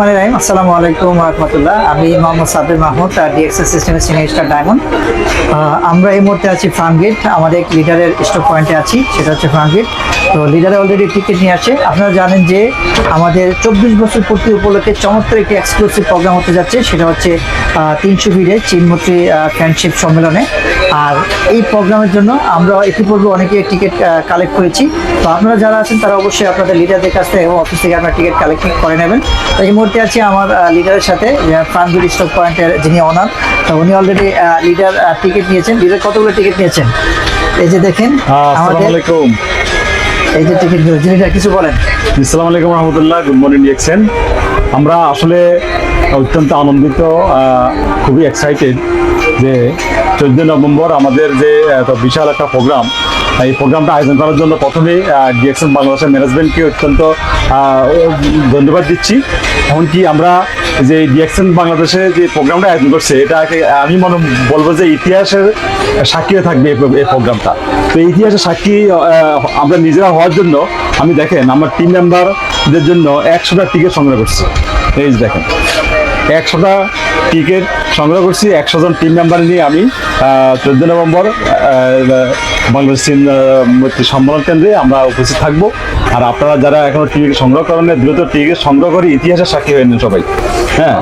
রহমান রাহিম, আসসালামু আলাইকুম রহমতুল্লাহ। আমি মোহাম্মদ সাবির মাহমুদ ডিএক্সএস সিস্টেমের সিনিয়র স্টার ডায়মন্ড আমরা এই মুহূর্তে আছি ফার্ম গেট আমাদের লিডারের স্টক পয়েন্টে আছি, সেটা হচ্ছে ফার্ম গেট তো লিডারে অলরেডি টিকিট নিয়ে আসে। আপনারা জানেন যে আমাদের চব্বিশ বছর পূর্তি উপলক্ষে চমৎকার একটি এক্সক্লুসিভ প্রোগ্রাম হতে যাচ্ছে, সেটা হচ্ছে তিনশো ভিড়ে চীনমন্ত্রী ফ্রেন্ডশিপ সম্মেলনে। আর এই প্রোগ্রামের জন্য আমরা ইতিপূর্বে অনেকে টিকিট কালেক্ট করেছি। তো আপনারা যারা আছেন তারা অবশ্যই আপনাদের লিডারদের কাছ থেকে এবং অফিস থেকে আপনার টিকিট কালেক্ট করে নেবেন। তো এই মুহূর্তে আছি আমার লিডারের সাথে ফ্রান্সবিল স্টক পয়েন্টের যিনি অনার তো উনি অলরেডি লিডার টিকিট নিয়েছেন। লিডার কতগুলো টিকিট নিয়েছেন? এই যে দেখেন আমাদের এই যে টিকিট যিনি কিছু বলেন। আসসালামু আলাইকুম রহমতুল্লাহ গুড মর্নিং ডিএক্সেন আমরা আসলে অত্যন্ত আনন্দিত খুবই এক্সাইটেড যে চোদ্দ নভেম্বর আমাদের যে বিশাল একটা প্রোগ্রাম, এই প্রোগ্রামটা আয়োজন করার জন্য প্রথমেই ডিএক্সএন বাংলাদেশের ম্যানেজমেন্টকে অত্যন্ত ধন্যবাদ দিচ্ছি। এমনকি আমরা যে ডিএক্সএন বাংলাদেশে যে প্রোগ্রামটা আয়োজন করছে এটাকে আমি মনে বলব যে ইতিহাসের সাক্ষী থাকবে এই প্রো- প্রোগ্রামটা। তো ইতিহাসের সাক্ষী আমরা নিজেরা হওয়ার জন্য, আমি দেখেন, আমার টিম মেম্বারদের জন্য একশোটা টিকিট সংগ্রহ করছি। এই দেখেন, একশোটা টিকিট সংগ্রহ করছি একশো জন টিম মেম্বার নিয়ে আমি। চোদ্দ নভেম্বর বাংলাদেশ চীন মৈত্রী সম্মেলন কেন্দ্রে আমরা উপস্থিত থাকব। আর আপনারা যারা এখনও টিকিট সংগ্রহ করেন দ্রুত টিকিট সংগ্রহ করে ইতিহাসের সাক্ষী হয়ে নিন সবাই। হ্যাঁ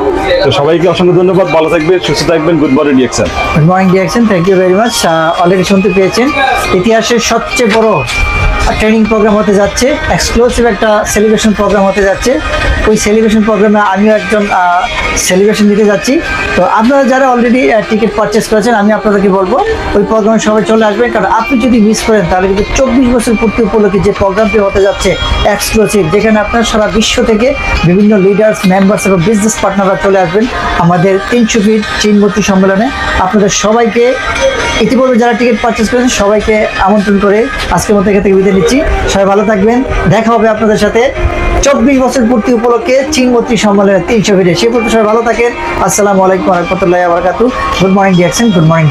তো সবাইকে অসংখ্য ধন্যবাদ। ভালো থাকবেন, সুস্থ থাকবেন। Good morning direction good morning direction thank you very much already শুনতে পেয়েছেন। ইতিহাসের সবচেয়ে বড় ট্রেনিং প্রোগ্রাম হতে যাচ্ছে। এক্সক্লুসিভ একটা সেলিব্রেশন প্রোগ্রাম হতে যাচ্ছে। ওই সেলিব্রেশন প্রোগ্রামে আমিও একজন সেলিব্রেশন দিতে যাচ্ছি। তো আপনারা যারা অলরেডি টিকিট পারচেস করেছেন, আমি আপনাদেরকে বলব, ওই প্রোগ্রামে সবাই চলে আসবেন। কারণ আপনি যদি মিস করেন, তাহলে কিন্তু চব্বিশ বছর পূর্তি উপলক্ষে যে প্রোগ্রামটি হতে যাচ্ছে এক্সক্লুসিভ যেখানে আপনার সারা বিশ্ব থেকে বিভিন্ন লিডার্স মেম্বার্স এবং বিজনেস পার্টনাররা চলে আসবেন আমাদের তিনশো ফিট চীনমূর্তি সম্মেলনে। আপনাদের সবাইকে, ইতিপূর্বে যারা টিকিট পারচেস করেছেন, সবাইকে আমন্ত্রণ করে আজকের মতো এখান থেকে বিদায় নিচ্ছি। সবাই ভালো থাকবেন। দেখা হবে আপনাদের সাথে। চব্বিশ বছর পূর্তি উপলক্ষে চীনমূর্তি সম্মেলনের তিনশো ভিডিও সেই পর্যন্ত সবাই ভালো থাকেন। আসসালামু আলাইকুম রহমতুল্লাহ বারকাতু good morning direction good morning